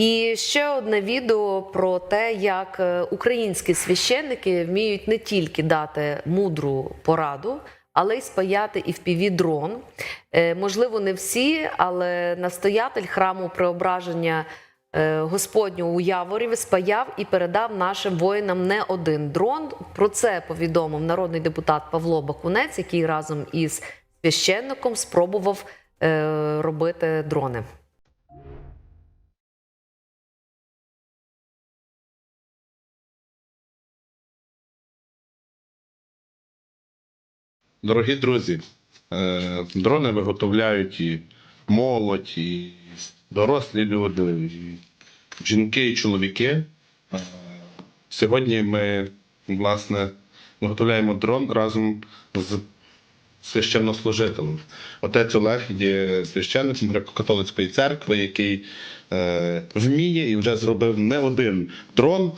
І ще одне відео про те, як е, українські священники вміють не тільки дати мудру пораду, але й спаяти і в дрон. Е, Можливо, не всі, але настоятель храму преображення е, Господнього у Яворіві спаяв і передав нашим воїнам не один дрон. Про це повідомив народний депутат Павло Бакунець, який разом із священником спробував робити дрони. Дорогі друзі, е, дрони виготовляють і молодь, і дорослі люди, і жінки, і чоловіки. Е, Сьогодні ми, власне, виготовляємо дрон разом з священнослужителем. Отець Олег є священником греко-католицької церкви, який е, вміє і вже зробив не один дрон.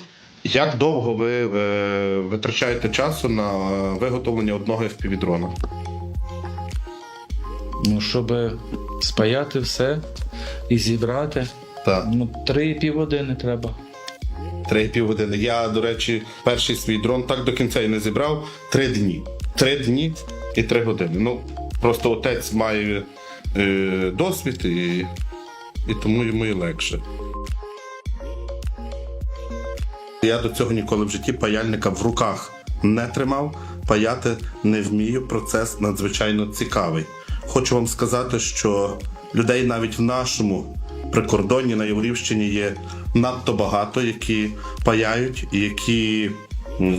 Як довго ви е, витрачаєте часу на е, виготовлення одного FPV-дрона? Ну, щоб спаяти все і зібрати, Так, ну, три півгодини треба. три півгодини. Я, до речі, перший свій дрон так до кінця і не зібрав. Три дні. Три дні і три години. Ну, просто отець має е, досвід і, і тому йому і легше. Я до цього ніколи в житті паяльника в руках не тримав, паяти не вмію. Процес надзвичайно цікавий. Хочу вам сказати, що людей навіть в нашому прикордонні на Яворівщині є надто багато, які паяють які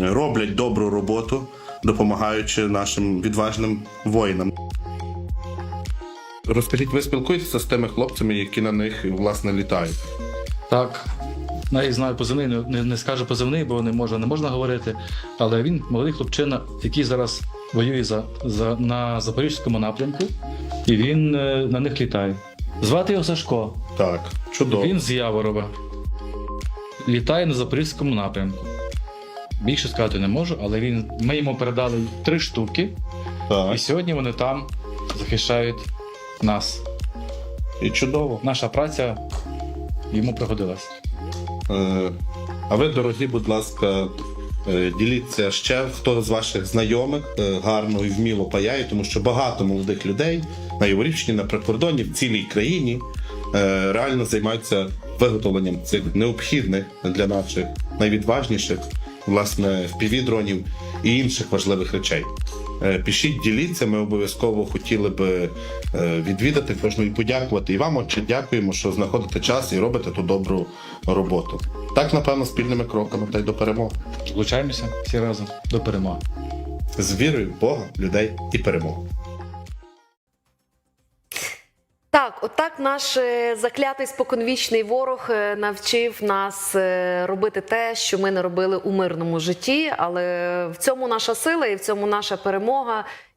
роблять добру роботу, допомагаючи нашим відважним воїнам. Розкажіть, ви спілкуєтеся з тими хлопцями, які на них власне літають? Так. Навіть знаю позивний, не, не, скажу позивний, бо не можна, не можна говорити. Але він молодий хлопчина, який зараз воює за, за, на запорізькому напрямку, і він е, на них літає. Звати його Сашко. Так, чудово. Він з Яворова. Літає на запорізькому напрямку. Більше сказати не можу, але він, ми йому передали три штуки, Так, і сьогодні вони там захищають нас. і чудово. Наша праця йому пригодилась. Е, А ви, дорогі, будь ласка, е, діліться ще, хто з ваших знайомих е, гарно і вміло паяє, тому що багато молодих людей на Яворівщині, на прикордонні, в цілій країні реально займаються виготовленням цих необхідних для наших найвідважніших, власне, впівдронів і інших важливих речей. Е, Пишіть, діліться, ми обов'язково хотіли би е, відвідати кожну і подякувати. І вам, отче, дякуємо, що знаходите час і робите ту добру роботу. Так, напевно, спільними кроками та й до перемоги. Влучаємося всі разом до перемоги. З вірою в Бога, людей і перемогу. Так, отак наш е, заклятий споконвічний ворог е, навчив нас е, робити те, що ми не робили у мирному житті. Але в цьому наша сила і в цьому наша перемога.